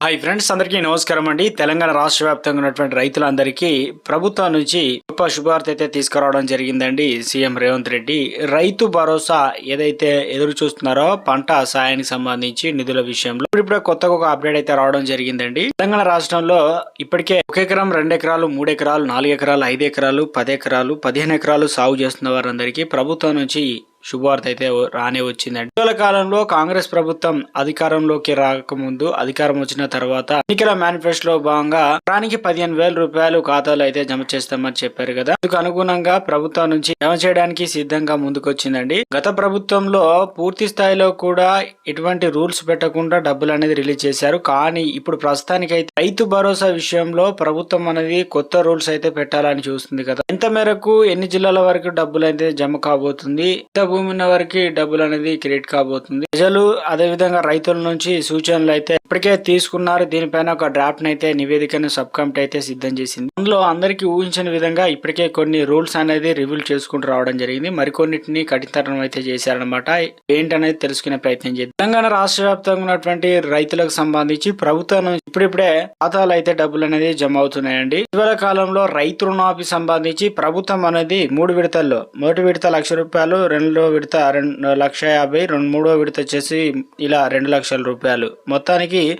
Hi friends అందరికీ నమస్కారం అండి. తెలంగాణ రాష్ట్ర వ్యాప్తంగా ఉన్నటువంటి రైతులందరికీ ప్రభుత్వం నుంచి గొప్ప శుభార్త అయితే తీసుకురావడం జరిగిందండి సీఎం రేవంత్ రెడ్డి. రైతు భరోసా ఏదైతే ఎదురు చూస్తున్నారో పంట సాయానికి సంబంధించి నిధుల విషయంలో ఇప్పుడు కొత్తగా ఒక అప్డేట్ అయితే రావడం జరిగిందండి. తెలంగాణ రాష్ట్రంలో ఇప్పటికే ఒక ఎకరం రెండు ఎకరాలు మూడు ఎకరాలు నాలుగు ఎకరాలు ఐదు ఎకరాలు పది ఎకరాలు పదిహేను ఎకరాలు సాగు చేస్తున్న వారందరికీ ప్రభుత్వం నుంచి శుభవార్త అయితే రానే వచ్చిందండి. ఇటీవల కాలంలో కాంగ్రెస్ ప్రభుత్వం అధికారంలోకి రాకముందు అధికారం వచ్చిన తర్వాత ఎన్నికల మేనిఫెస్టోలో భాగంగా రానికి పదిహేను వేల రూపాయలు ఖాతాలో అయితే జమ చేస్తామని చెప్పారు కదా. అందుకు అనుగుణంగా ప్రభుత్వం నుంచి జమ చేయడానికి సిద్ధంగా ముందుకొచ్చిందండి. గత ప్రభుత్వంలో పూర్తి స్థాయిలో కూడా ఎటువంటి రూల్స్ పెట్టకుండా డబ్బులు అనేది రిలీజ్ చేశారు. కానీ ఇప్పుడు ప్రస్తుతానికి అయితే రైతు భరోసా విషయంలో ప్రభుత్వం అనేది కొత్త రూల్స్ అయితే పెట్టాలని చూస్తుంది కదా. ఎంత మేరకు ఎన్ని జిల్లాల వరకు డబ్బులు అయితే జమ కాబోతుంది? ఎంత భూమి ఉన్న వారికి డబ్బులు అనేది క్రెడిట్ కాబోతుంది. ప్రజలు అదే విధంగా రైతుల నుంచి సూచనలు అయితే ఇప్పటికే తీసుకున్నారు. దీనిపైన ఒక డ్రాఫ్ట్ అయితే నివేదికను సబ్ కమిటీ అయితే సిద్ధం చేసింది. అందులో అందరికీ ఊహించిన విధంగా ఇప్పటికే కొన్ని రూల్స్ అనేది రివ్యూల్ చేసుకుంటూ రావడం జరిగింది. మరికొన్నిటిని కఠినతరం అయితే చేశారనమాట ఏంటనేది తెలుసుకునే ప్రయత్నం చేద్దాం. తెలంగాణ రాష్ట్ర వ్యాప్తంగా ఉన్నటువంటి రైతులకు సంబంధించి ప్రభుత్వం ఇప్పుడిప్పుడే ఖాతాలు అయితే డబ్బులు అనేది జమ అవుతున్నాయండి. ఇటీవల కాలంలో రైతు రుణమాఫీ సంబంధించి ప్రభుత్వం అనేది మూడు విడతల్లో మొదటి విడత లక్ష రూపాయలు రెండు విడత రెండు లక్ష యాభై రెండు మూడో విడత వచ్చేసి ఇలా రెండు లక్షల రూపాయలు. మొత్తానికి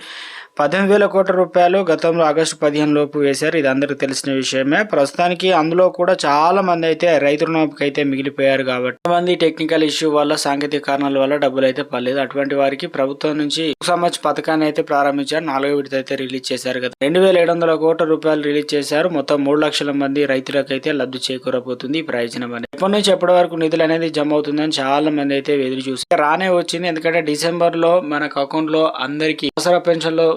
పద్దెనిమిది వేల కోట్ల రూపాయలు గతంలో ఆగస్టు పదిహేను లోపు వేశారు. ఇది అందరికీ తెలిసిన విషయమే. ప్రస్తుతానికి అందులో కూడా చాలా మంది అయితే రైతు రుణమాఫీకి అయితే మిగిలిపోయారు కాబట్టి మంది టెక్నికల్ ఇష్యూ వల్ల సాంకేతిక కారణాల వల్ల డబ్బులు అయితే పర్లేదు అటువంటి వారికి ప్రభుత్వం నుంచి సంబంధించి పథకాన్ని అయితే ప్రారంభించారు. నాలుగో విడత అయితే రిలీజ్ చేశారు కదా. రెండు వేల ఏడు వందల కోట్ల రూపాయలు రిలీజ్ చేశారు. మొత్తం మూడు లక్షల మంది రైతులకు అయితే లబ్ధి చేకూరబోతుంది ఈ ప్రయోజనం అనేది. ఎప్పటి నుంచి ఎప్పటి వరకు నిధులు అనేది జమ అవుతుందని చాలా మంది అయితే ఎదురు చూసి రానే వచ్చింది. ఎందుకంటే డిసెంబర్లో మనకు అకౌంట్లో అందరికీ అవసర పెన్షన్లో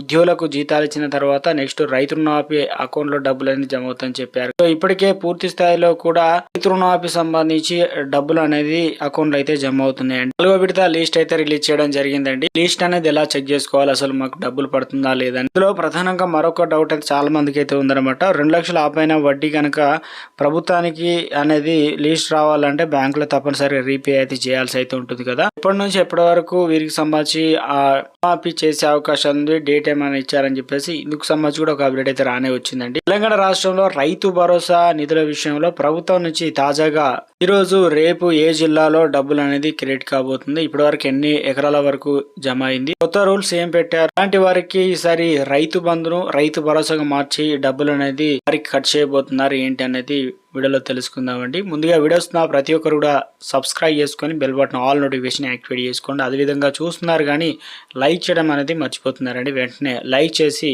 ఉద్యోగులకు జీతాలు ఇచ్చిన తర్వాత నెక్స్ట్ రైతు రుణమాఫీ అకౌంట్లో డబ్బులు అనేది జమ అవుతుందని చెప్పారు. సో ఇప్పటికే పూర్తి స్థాయిలో కూడా రైతు రుణమాఫీ సంబంధించి డబ్బులు అనేది అకౌంట్లో అయితే జమ అవుతున్నాయండి నాలుగో విడత లిస్ట్ అయితే రిలీజ్ చేయడం జరిగిందండి. లిస్ట్ అనేది ఎలా చెక్ చేసుకోవాలి? అసలు మాకు డబ్బులు పడుతుందా లేదా? ఇందులో ప్రధానంగా మరొక డౌట్ అయితే చాలా మందికి అయితే ఉందన్నమాట. రెండు లక్షల ఆపైన వడ్డీ కనుక ప్రభుత్వానికి అనేది లిస్ట్ రావాలంటే బ్యాంకులో తప్పనిసరిగా రీపే అయితే చేయాల్సి అయితే ఉంటుంది కదా. ఇప్పటి నుంచి ఎప్పటి వరకు వీరికి సంబంధించి ఆ మాఫీ చేసే అవకాశం ఉంది డేట్ ఏమైనా ఇచ్చారని చెప్పేసి ఇందుకు సంబంధించి కూడా ఒక అప్డేట్ అయితే రానే వచ్చిందండి. తెలంగాణ రాష్ట్రంలో రైతు భరోసా నిధుల విషయంలో ప్రభుత్వం నుంచి తాజాగా ఈరోజు రేపు ఏ జిల్లాలో డబ్బులు అనేది క్రెడిట్ కాబోతుంది? ఇప్పటి వరకు ఎన్ని ఎకరాల వరకు జమ అయింది? కొత్త రూల్స్ ఏం పెట్టారు? అలాంటి వారికి ఈసారి రైతు బంధును రైతు భరోసాగా మార్చి డబ్బులు అనేది వారికి ఖర్చు చేయబోతున్నారు ఏంటి అనేది వీడియోలో తెలుసుకుందామండి. ముందుగా వీడియోస్ నా ప్రతి ఒక్కరు కూడా సబ్స్క్రైబ్ చేసుకొని bell button all notification activate చేసుకోండి. అదేవిధంగా చూస్తున్నారు కానీ లైక్ చేయడం అనేది మర్చిపోతున్నారండి. వెంటనే లైక్ చేసి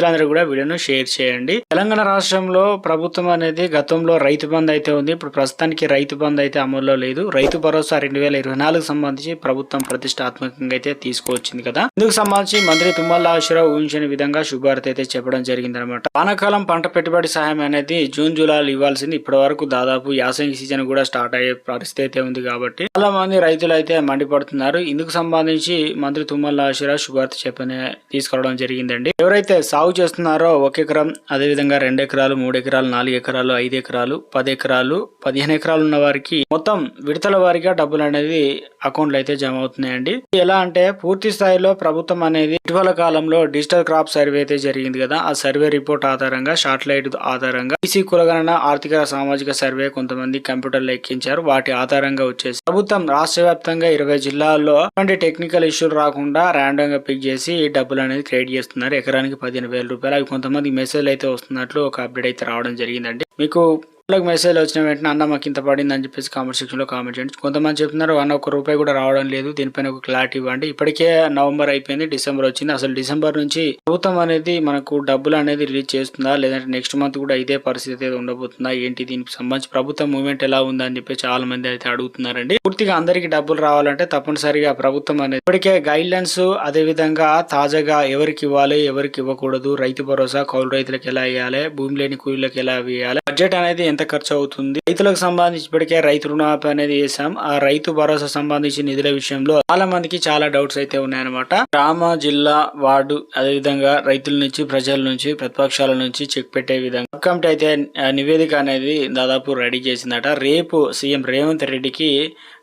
మిత్రులందరూ కూడా వీడియోను షేర్ చేయండి. తెలంగాణ రాష్ట్రంలో ప్రభుత్వం అనేది గతంలో రైతు బంద్ అయితే ఉంది. ఇప్పుడు ప్రస్తుతానికి రైతు బంద్ అయితే అమల్లో లేదు. రైతు భరోసా రెండు వేల ఇరవై నాలుగు సంబంధించి ప్రభుత్వం ప్రతిష్టాత్మకంగా అయితే తీసుకువచ్చింది కదా. ఇందుకు సంబంధించి మంత్రి తుమ్మల నాగేశ్వరరావు ఊహించిన విధంగా శుభార్త అయితే చెప్పడం జరిగింది అనమాట వానాకాలం పంట పెట్టుబడి సహాయం అనేది జూన్ జూలైలో ఇవ్వాల్సింది. ఇప్పటి వరకు దాదాపు యాసంగి సీజన్ కూడా స్టార్ట్ అయ్యే పరిస్థితి అయితే ఉంది కాబట్టి. చాలా మంది రైతులు అయితే మండిపడుతున్నారు. ఇందుకు సంబంధించి మంత్రి తుమ్మల నాగేశ్వరరావు శుభార్త చెప్పని తీసుకురావడం జరిగిందండి. ఎవరైతే సాగు చేస్తున్నారో ఒక ఎకరం అదేవిధంగా రెండు ఎకరాలు మూడు ఎకరాలు నాలుగు ఎకరాలు ఐదు ఎకరాలు పది ఎకరాలు పదిహేను ఎకరాలు ఉన్న వారికి మొత్తం విడతల వారిగా డబ్బులు అనేది అకౌంట్లు అయితే జమ అవుతున్నాయండి. ఎలా అంటే పూర్తి స్థాయిలో ప్రభుత్వం అనేది ఇటీవల కాలంలో డిజిటల్ క్రాప్ సర్వే అయితే జరిగింది కదా. ఆ సర్వే రిపోర్ట్ ఆధారంగా లైట్ ఆధారంగా ఈసీ కులగణన ఆర్థిక సామాజిక సర్వే కొంతమంది కంప్యూటర్లు ఎక్కించారు. వాటి ఆధారంగా వచ్చేసి ప్రభుత్వం రాష్ట్ర వ్యాప్తంగా ఇరవై జిల్లాల్లో టెక్నికల్ ఇష్యూలు రాకుండా ర్యాండమ్గా పిక్ చేసి డబ్బులు అనేది క్రియేట్ చేస్తున్నారు. ఎకరానికి పదిహేను వేల రూపాయలు అవి కొంతమంది మెసేజ్ అయితే వస్తున్నట్లు ఒక అప్డేట్ అయితే రావడం జరిగిందండి. మీకు వాళ్ళకి మెసేజ్ వచ్చిన వెంటనే అన్న మాకు ఇంత పడింది అని చెప్పేసి కామెంట్ సెక్షన్లో కామెంట్ చేయండి. కొంతమంది చెప్తున్నారు అన్న ఒక రూపాయి కూడా రావడం లేదు దీనిపైన ఒక క్లారిటీ ఇవ్వండి. ఇప్పటికే నవంబర్ అయిపోయింది డిసెంబర్ వచ్చింది. అసలు డిసెంబర్ నుంచి ప్రభుత్వం అనేది మనకు డబ్బులు అనేది రిలీజ్ చేస్తుందా? లేదంటే నెక్స్ట్ మంత్ కూడా ఇదే పరిస్థితి అయితే ఉండబోతుందా? ఏంటి దీనికి సంబంధించి ప్రభుత్వం మూవ్మెంట్ ఎలా ఉందా అని చెప్పి చాలా మంది అయితే అడుగుతున్నారండి. పూర్తిగా అందరికి డబ్బులు రావాలంటే తప్పనిసరిగా ప్రభుత్వం అనేది ఇప్పటికే గైడ్ లైన్స్ అదే విధంగా తాజాగా ఎవరికి ఇవ్వాలి ఎవరికి ఇవ్వకూడదు రైతు భరోసా కౌలు రైతులకు ఎలా ఇవ్వాలి భూమి లేని కూలీలకు ఎలా ఇవ్వాలి బడ్జెట్ అనేది ఎంత ఖర్చు అవుతుంది రైతులకు సంబంధించి ఇప్పటికే రైతు రుణమాఫీ అనేది చేసాం ఆ రైతు భరోసా సంబంధించి నిధుల విషయంలో చాలా మందికి చాలా డౌట్స్ అయితే ఉన్నాయన్నమాట. గ్రామ జిల్లా వార్డు అదే విధంగా రైతుల నుంచి ప్రజల నుంచి ప్రతిపక్షాల నుంచి చెక్ పెట్టే విధంగా కమిటీ అయితే నివేదిక అనేది దాదాపు రెడీ చేసిందట. రేపు సీఎం రేవంత్ రెడ్డికి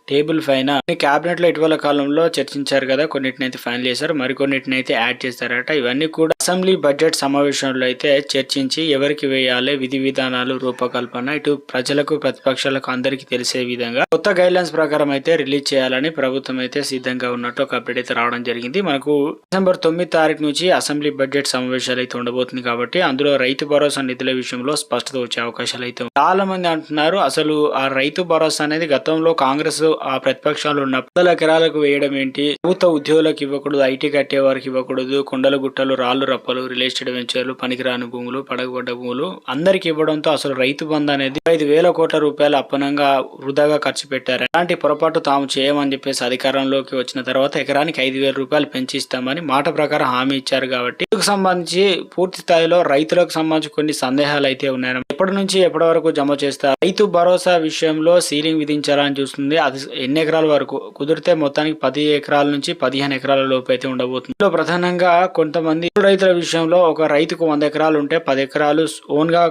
టేబుల్ పైన క్యాబినెట్లో ఇటీవల కాలంలో చర్చించారు కదా కొన్నిటిని అయితే ఫైనల్ చేశారు మరికొన్నిటిని అయితే యాడ్ చేస్తారట. ఇవన్నీ కూడా అసెంబ్లీ బడ్జెట్ సమావేశంలో అయితే చర్చించి ఎవరికి వేయాలి విధి విధానాలు రూపకల్పన ఇటు ప్రజలకు ప్రతిపక్షాలకు అందరికీ తెలిసే విధంగా కొత్త గైడ్ లైన్స్ ప్రకారం అయితే రిలీజ్ చేయాలని ప్రభుత్వం అయితే సిద్ధంగా ఉన్నట్టు ఒక అప్డేట్ అయితే రావడం జరిగింది. మనకు డిసెంబర్ తొమ్మిది తారీఖు నుంచి అసెంబ్లీ బడ్జెట్ సమావేశాలు అయితే ఉండబోతుంది కాబట్టి అందులో రైతు భరోసా నిధుల విషయంలో స్పష్టత వచ్చే అవకాశాలు అయితే చాలా మంది అంటున్నారు అసలు ఆ రైతు భరోసా అనేది గతంలో కాంగ్రెస్ ఆ ప్రతిపక్షాలు ఉన్న వందల ఎకరాలకు వేయడం ఏంటి? ప్రభుత్వ ఉద్యోగులకు ఇవ్వకూడదు ఐటీ కట్టే వారికి ఇవ్వకూడదు కొండల గుట్టలు రాళ్ళు రప్పలు రియల్ ఎస్టేట్ వెంచర్లు పనికిరాని భూములు పడగబడ్డ భూములు అందరికి ఇవ్వడంతో అసలు రైతు బంధు అనేది ఐదు వేల కోట్ల రూపాయలు అప్పనంగా వృధాగా ఖర్చు పెట్టారు. అలాంటి పొరపాటు తాము చేయమని చెప్పేసి అధికారంలోకి వచ్చిన తర్వాత ఎకరానికి ఐదు వేల రూపాయలు పెంచి ఇస్తామని మాట ప్రకారం హామీ ఇచ్చారు కాబట్టి ఇందుకు సంబంధించి పూర్తి స్థాయిలో రైతులకు సంబంధించి కొన్ని సందేహాలు అయితే ఉన్నాయి. ఎప్పటి నుంచి ఎప్పటి వరకు జమ చేస్తారు? రైతు భరోసా విషయంలో సీలింగ్ విధించాలని చూస్తుంది. అది ఎన్ని ఎకరాల వరకు కుదిరితే మొత్తానికి పది ఎకరాల నుంచి పదిహేను ఎకరాల లోపు అయితే ఉండబోతుంది. ఇందులో ప్రధానంగా కొంతమంది రైతుల విషయంలో ఒక రైతుకు వంద ఎకరాలు ఉంటే పది ఎకరాలు ఓన్గా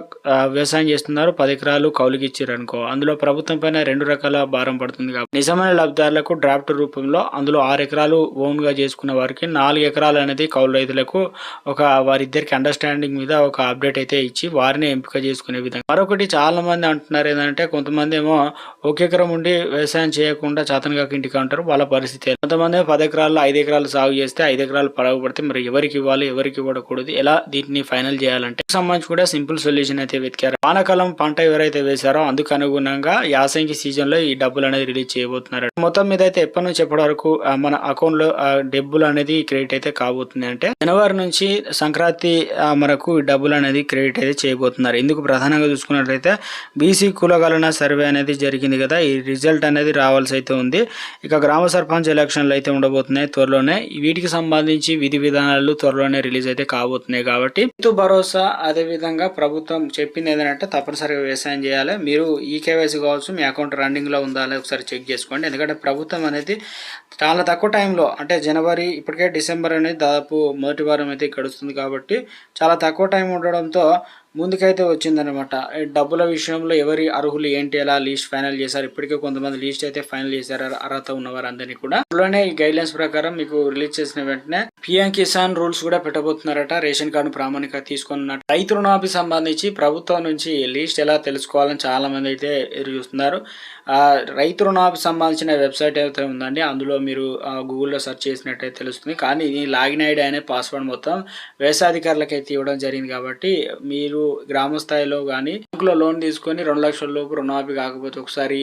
వ్యవసాయం చేస్తున్నారు పది ఎకరాలు కౌలుకి ఇచ్చారు అనుకో అందులో ప్రభుత్వం పైన రెండు రకాల భారం పడుతుంది కాబట్టి. నిజమైన లబ్ధిదారులకు డ్రాఫ్ట్ రూపంలో అందులో ఆరు ఎకరాలు ఓన్గా చేసుకున్న వారికి నాలుగు ఎకరాలు అనేది కౌలు రైతులకు ఒక వారిద్దరికి అండర్స్టాండింగ్ మీద ఒక అప్డేట్ అయితే ఇచ్చి వారిని ఎంపిక చేసుకునే విధంగా. మరొకటి చాలా మంది అంటున్నారు ఏంటంటే కొంతమంది ఏమో ఒక ఎకరం ఉండి వ్యవసాయం చేయకుండా కాక ఇంటికి అంటారు వాళ్ళ పరిస్థితి కొంతమంది పది ఎకరాలు ఐదు ఎకరాలు సాగు చేస్తే ఐదు ఎకరాలు పడగబడితే మరి ఎవరికి ఇవ్వాలి ఎవరికి ఇవ్వకూడదు ఎలా దీన్ని ఫైనల్ చేయాలంటే? సంబంధించి కూడా సింపుల్ సొల్యూషన్ అయితే వెతికారు. వానాకాలం పంట ఎవరైతే వేశారో అందుకు అనుగుణంగా యాసంగి సీజన్లో ఈ డబ్బులు అనేది రిలీజ్ చేయబోతున్నారు. మొత్తం మీద అయితే ఎప్పటి నుంచి ఎప్పటి వరకు మన అకౌంట్లో డబ్బులు అనేది క్రెడిట్ అయితే కాబోతుంది అంటే జనవరి నుంచి సంక్రాంతి మనకు ఈ డబ్బులు అనేది క్రెడిట్ అయితే చేయబోతున్నారు. ఎందుకు ప్రధానంగా చూసుకున్నట్లయితే బీసీ కులగలన సర్వే అనేది జరిగింది కదా ఈ రిజల్ట్ అనేది రావాల్సి అయితే ఉంది. ఇక గ్రామ సర్పంచ్ ఎలక్షన్లు అయితే ఉండబోతున్నాయి త్వరలోనే. వీటికి సంబంధించి విధి విధానాలు త్వరలోనే రిలీజ్ అయితే కాబోతున్నాయి కాబట్టి రైతు భరోసా అదే విధంగా ప్రభుత్వం చెప్పింది ఏంటంటే తప్పనిసరిగా వ్యవసాయం చేయాలి. మీరు ఈ కేవైసీ కావచ్చు మీ అకౌంట్ రన్నింగ్లో ఉందా ఒకసారి చెక్ చేసుకోండి. ఎందుకంటే ప్రభుత్వం అనేది చాలా తక్కువ టైంలో అంటే జనవరి ఇప్పటికే డిసెంబర్ అనేది దాదాపు మొదటి వారం అయితే గడుస్తుంది కాబట్టి చాలా తక్కువ టైం ఉండడంతో ముందుకైతే వచ్చిందనమాట ఈ డబ్బుల విషయంలో ఎవరి అర్హులు ఏంటి ఎలా లీస్ట్ ఫైనల్ చేశారు ఇప్పటికే కొంతమంది లీస్ట్ అయితే ఫైనల్ చేశారు అర్హత ఉన్న వారందరినీ కూడా. అందులోనే ఈ గైడ్ లైన్స్ ప్రకారం మీకు రిలీజ్ చేసిన వెంటనే పిఎం కిసాన్ రూల్స్ కూడా పెట్టబోతున్నారట రేషన్ కార్డు ప్రామాణిక తీసుకున్నట్టు రైతు రుణాభి సంబంధించి ప్రభుత్వం నుంచి లీస్ట్ ఎలా తెలుసుకోవాలని చాలా మంది అయితే ఎదురు చూస్తున్నారు. రైతు రుణాభి సంబంధించిన వెబ్సైట్ అయితే ఉందండి అందులో మీరు గూగుల్లో సెర్చ్ చేసినట్టయితే తెలుస్తుంది. కానీ ఈ లాగిన్ ఐడి అనే పాస్వర్డ్ మొత్తం వ్యవసాయాధికారులకు అయితే ఇవ్వడం జరిగింది కాబట్టి మీరు గ్రామ స్థాయిలో కానీ బ్యాంకులో లోన్ తీసుకొని రెండు లక్షల లోపు రుణమాఫీ కాకపోతే ఒకసారి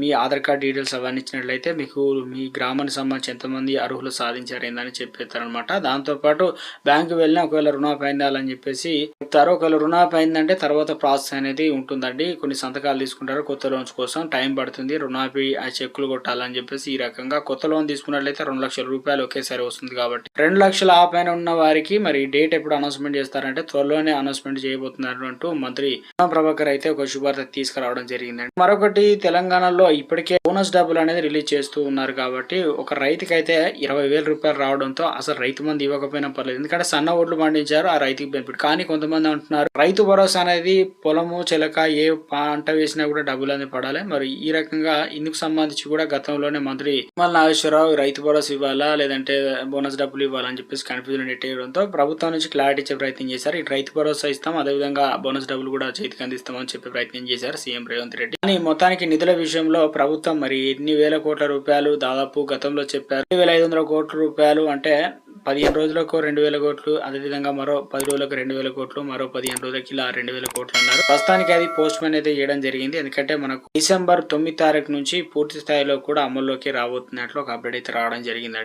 మీ ఆధార్ కార్డ్ డీటెయిల్స్ అవన్నీ ఇచ్చినట్లయితే మీకు మీ గ్రామానికి సంబంధించి ఎంతమంది అర్హులు సాధించారు ఏందని చెప్పేస్తారనమాట దాంతోపాటు బ్యాంకు వెళ్ళినా ఒకవేళ రుణమాఫీ అయిందాలని చెప్పేసి చెప్తారు. ఒకవేళ రుణమాఫీ అయిందంటే తర్వాత ప్రాసెస్ అనేది ఉంటుందండి. కొన్ని సంతకాలు తీసుకుంటారు కొత్త లోన్స్ కోసం. టైం పడుతుంది. రుణమాఫీ ఆ చెక్కులు కొట్టాలని చెప్పేసి ఈ రకంగా కొత్త లోన్ తీసుకున్నట్లయితే రెండు లక్షల రూపాయలు ఒకేసారి వస్తుంది కాబట్టి. రెండు లక్షల ఆ పైన ఉన్న వారికి మరి డేట్ ఎప్పుడు అనౌన్స్మెంట్ చేస్తారంటే త్వరలోనే అనౌన్స్మెంట్ చేయబోతున్నారు. అంటూ మంత్రి ప్రభాకర్ అయితే ఒక శుభార్త తీసుకురావడం జరిగిందండి. మరొకటి తెలంగాణలో ఇప్పటికే బోనస్ డబ్బులు అనేది రిలీజ్ చేస్తూ ఉన్నారు కాబట్టి ఒక రైతుకి అయితే ఇరవై వేల రూపాయలు రావడంతో అసలు రైతు మంది ఇవ్వకపోయినా పర్లేదు. ఎందుకంటే సన్న ఓట్లు పండించారు ఆ రైతుకి బెనిఫిట్ కానీ కొంతమంది అంటున్నారు రైతు భరోసా అనేది పొలము చిలక ఏ పంట వేసినా కూడా డబ్బులు అనేది పడాలి. మరి ఈ రకంగా ఇందుకు సంబంధించి కూడా గతంలోనే మంత్రి మల్ నాగేశ్వరరావు రైతు భరోసా ఇవ్వాలా? లేదంటే బోనస్ డబ్బులు ఇవ్వాలని చెప్పేసి కన్ఫ్యూజన్ ఎట్టేయడంతో ప్రభుత్వం నుంచి క్లారిటీ ఇచ్చే ప్రయత్నం చేశారు. ఇటు రైతు భరోసా ఇస్తాం అదేవిధంగా బోనస్ డబ్బులు కూడా చేతికి అందిస్తామని చెప్పే ప్రయత్నం చేశారు సీఎం రేవంత్ రెడ్డి. కానీ మొత్తానికి నిధుల విషయంలో ప్రభుత్వం మరి ఎన్ని వేల కోట్ల రూపాయలు దాదాపు గతంలో చెప్పారు. రెండు వేల ఐదు వందల కోట్ల రూపాయలు అంటే పదిహేను రోజులకు రెండు వేల కోట్లు అదేవిధంగా మరో పది రోజులకు రెండు వేల కోట్లు మరో పదిహేను రోజులకి ఇలా రెండు వేల కోట్లు అన్నారు. ప్రస్తుతానికి అది పోస్ట్ మ్యాన్ అయితే చేయడం జరిగింది. ఎందుకంటే మనకు డిసెంబర్ తొమ్మిది తారీఖు నుంచి పూర్తి స్థాయిలో కూడా అమల్లోకి రాబోతున్నట్లు ఒక అప్డేట్ అయితే రావడం జరిగిందండి.